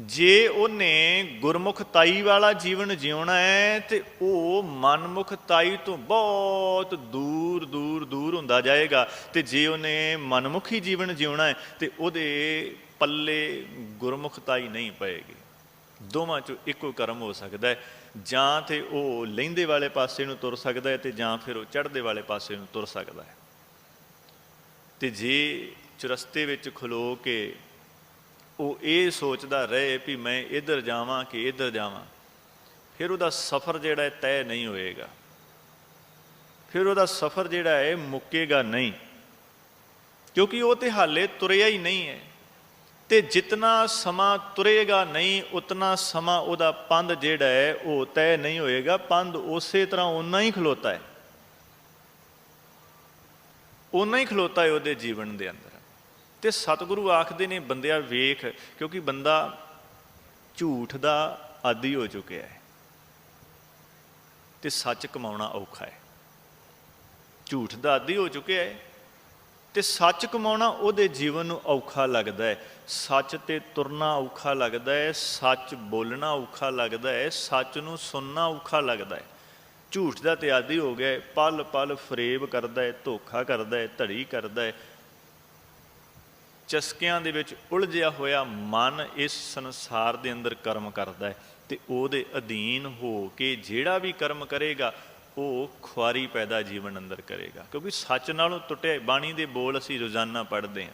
ਜੇ ਉਹਨੇ ਗੁਰਮੁਖਤਾਈ ਵਾਲਾ ਜੀਵਨ ਜਿਉਣਾ ਹੈ ਤੇ ਉਹ ਮਨਮੁਖਤਾਈ ਤੋਂ ਬਹੁਤ ਦੂਰ ਦੂਰ ਦੂਰ ਹੁੰਦਾ ਜਾਏਗਾ। ਤੇ ਜੇ ਉਹਨੇ ਮਨਮੁਖੀ ਜੀਵਨ ਜਿਉਣਾ ਹੈ ਤੇ ਉਹਦੇ ਪੱਲੇ ਗੁਰਮੁਖਤਾਈ ਨਹੀਂ ਪਏਗੀ। ਦੋਵਾਂ ਚੋਂ ਇੱਕੋ ਕਰਮ ਹੋ ਸਕਦਾ ਹੈ। ਜਾਂ ਤੇ ਉਹ ਲਹਿੰਦੇ ਵਾਲੇ ਪਾਸੇ ਨੂੰ ਤੁਰ ਸਕਦਾ ਹੈ ਤੇ ਜਾਂ ਫਿਰ ਉਹ ਚੜ੍ਹਦੇ ਵਾਲੇ ਪਾਸੇ ਨੂੰ ਤੁਰ ਸਕਦਾ ਹੈ। ਤੇ ਜੇ ਚੁਰਸਤੇ ਵਿੱਚ ਖਲੋ ਕੇ ਉਹ ਇਹ ਸੋਚਦਾ ਰਹੇ ਵੀ ਮੈਂ ਇੱਧਰ ਜਾਵਾਂ ਕਿ ਇੱਧਰ ਜਾਵਾਂ। ਫਿਰ ਉਹਦਾ ਸਫ਼ਰ ਜਿਹੜਾ ਹੈ ਤੈਅ ਨਹੀਂ ਹੋਏਗਾ। ਫਿਰ ਉਹਦਾ ਸਫ਼ਰ ਜਿਹੜਾ ਹੈ ਮੁੱਕੇਗਾ ਨਹੀਂ। ਕਿਉਂਕਿ ਉਹ ਤੇ ਹਾਲੇ ਤੁਰਿਆ ਹੀ ਨਹੀਂ ਹੈ। ਤੇ ਜਿਤਨਾ ਸਮਾਂ ਤੁਰੇਗਾ ਨਹੀਂ, ਉਤਨਾ ਸਮਾਂ ਉਹਦਾ ਪੰਧ ਜਿਹੜਾ ਹੈ ਉਹ ਤੈਅ ਨਹੀਂ ਹੋਏਗਾ। ਪੰਧ ਉਸੇ ਤਰ੍ਹਾਂ ਓਨਾ ਹੀ ਖਲੋਤਾ ਹੈ। ਓਨਾ ਹੀ ਖਲੋਤਾ ਹੈ ਉਹਦੇ ਜੀਵਨ ਦੇ ਅੰਦਰ। ਤੇ ਸਤਿਗੁਰੂ ਆਖਦੇ ਨੇ, ਬੰਦਿਆ, ਵੇਖ, ਕਿਉਂਕਿ ਬੰਦਾ ਝੂਠ ਦਾ ਆਦੀ ਹੋ ਚੁੱਕਿਆ ਹੈ ਤੇ ਸੱਚ ਕਮਾਉਣਾ ਔਖਾ ਹੈ। ਝੂਠ ਦਾ ਆਦੀ ਹੋ ਚੁੱਕਿਆ ਹੈ ਤੇ ਸੱਚ ਕਮਾਉਣਾ ਉਹਦੇ ਜੀਵਨ ਨੂੰ ਔਖਾ ਲੱਗਦਾ ਹੈ। ਸੱਚ ਤੇ ਤੁਰਨਾ ਔਖਾ ਲੱਗਦਾ ਹੈ, ਸੱਚ ਬੋਲਣਾ ਔਖਾ ਲੱਗਦਾ ਹੈ, ਸੱਚ ਨੂੰ ਸੁਣਨਾ ਔਖਾ ਲੱਗਦਾ ਹੈ। ਝੂਠ ਦਾ ਤੇ ਆਦੀ ਹੋ ਗਿਆ ਹੈ ਪਲ ਪਲ ਫਰੇਬ ਕਰਦਾ ਹੈ, ਧੋਖਾ ਕਰਦਾ ਹੈ, ਧੜੀ ਕਰਦਾ ਹੈ ਚਸਕਿਆਂ ਦੇ ਵਿੱਚ ਉਲਝਿਆ ਹੋਇਆ ਮਨ ਇਸ ਸੰਸਾਰ ਦੇ ਅੰਦਰ ਕਰਮ ਕਰਦਾ ਹੈ ਤੇ ਉਹਦੇ ਅਧੀਨ ਹੋ ਕੇ ਜਿਹੜਾ ਵੀ ਕਰਮ ਕਰੇਗਾ, ਉਹ ਖੁਆਰੀ ਪੈਦਾ ਜੀਵਨ ਅੰਦਰ ਕਰੇਗਾ। ਕਿਉਂਕਿ ਸੱਚ ਨਾਲੋਂ ਟੁੱਟੇ ਬਾਣੀ ਦੇ ਬੋਲ ਅਸੀਂ ਰੋਜ਼ਾਨਾ ਪੜ੍ਹਦੇ ਹਾਂ।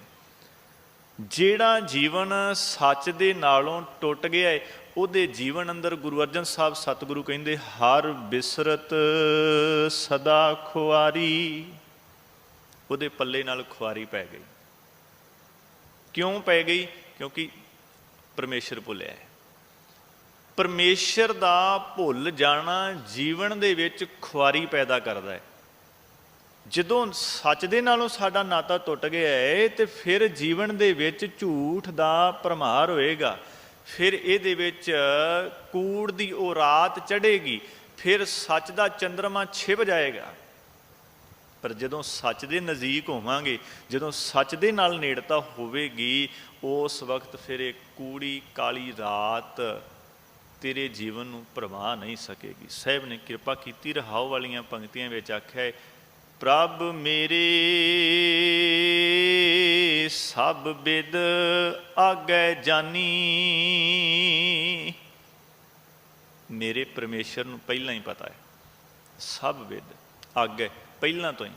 ਜਿਹੜਾ ਜੀਵਨ ਸੱਚ ਦੇ ਨਾਲੋਂ ਟੁੱਟ ਗਿਆ ਹੈ, ਉਹਦੇ ਜੀਵਨ ਅੰਦਰ ਗੁਰੂ ਅਰਜਨ ਸਾਹਿਬ ਸਤਿਗੁਰੂ ਕਹਿੰਦੇ, ਹਰ ਬਿਸਰਤ ਸਦਾ ਖੁਆਰੀ। ਉਹਦੇ ਪੱਲੇ ਨਾਲ ਖੁਆਰੀ ਪੈ ਗਈ। ਕਿਉਂ ਪੈ ਗਈ? ਕਿਉਂਕਿ ਪਰਮੇਸ਼ਰ ਭੁੱਲਿਆ ਹੈ। ਪਰਮੇਸ਼ਰ ਦਾ ਭੁੱਲ ਜਾਣਾ ਜੀਵਨ ਦੇ ਵਿੱਚ ਖੁਆਰੀ ਪੈਦਾ ਕਰਦਾ ਹੈ। ਜਦੋਂ ਸੱਚ ਦੇ ਨਾਲੋਂ ਸਾਡਾ ਨਾਤਾ ਟੁੱਟ ਗਿਆ ਹੈ, ਤੇ ਫਿਰ ਜੀਵਨ ਦੇ ਵਿੱਚ ਝੂਠ ਦਾ ਪ੍ਰਮਾਰ ਹੋਏਗਾ। ਫਿਰ ਇਹਦੇ ਵਿੱਚ ਕੂੜ ਦੀ ਉਹ ਰਾਤ ਚੜੇਗੀ ਫਿਰ ਸੱਚ ਦਾ ਚੰਦਰਮਾ ਛਿਪ ਜਾਏਗਾ। ਪਰ ਜਦੋਂ ਸੱਚ ਦੇ ਨਜ਼ਦੀਕ ਹੋਵਾਂਗੇ, ਜਦੋਂ ਸੱਚ ਦੇ ਨਾਲ ਨੇੜਤਾ ਹੋਵੇਗੀ, ਉਸ ਵਕਤ ਫਿਰ ਇਹ ਕੂੜੀ ਕਾਲੀ ਰਾਤ ਤੇਰੇ ਜੀਵਨ ਨੂੰ ਪ੍ਰਵਾਹ ਨਹੀਂ ਸਕੇਗੀ। ਸਾਹਿਬ ਨੇ ਕਿਰਪਾ ਕੀਤੀ, ਰਹਾਉ ਵਾਲੀਆਂ ਪੰਕਤੀਆਂ ਵਿੱਚ ਆਖਿਆ ਹੈ, ਪ੍ਰਭ ਮੇਰੇ ਸਭ ਬਿਦ ਆਗੈ ਜਾਨੀ, ਮੇਰੇ ਪਰਮੇਸ਼ਰ ਨੂੰ ਪਹਿਲਾਂ ਹੀ ਪਤਾ ਹੈ, ਸਭ ਵਿਦ ਆਗੇ ਪਹਿਲਾਂ ਤੋਂ ਹੀ।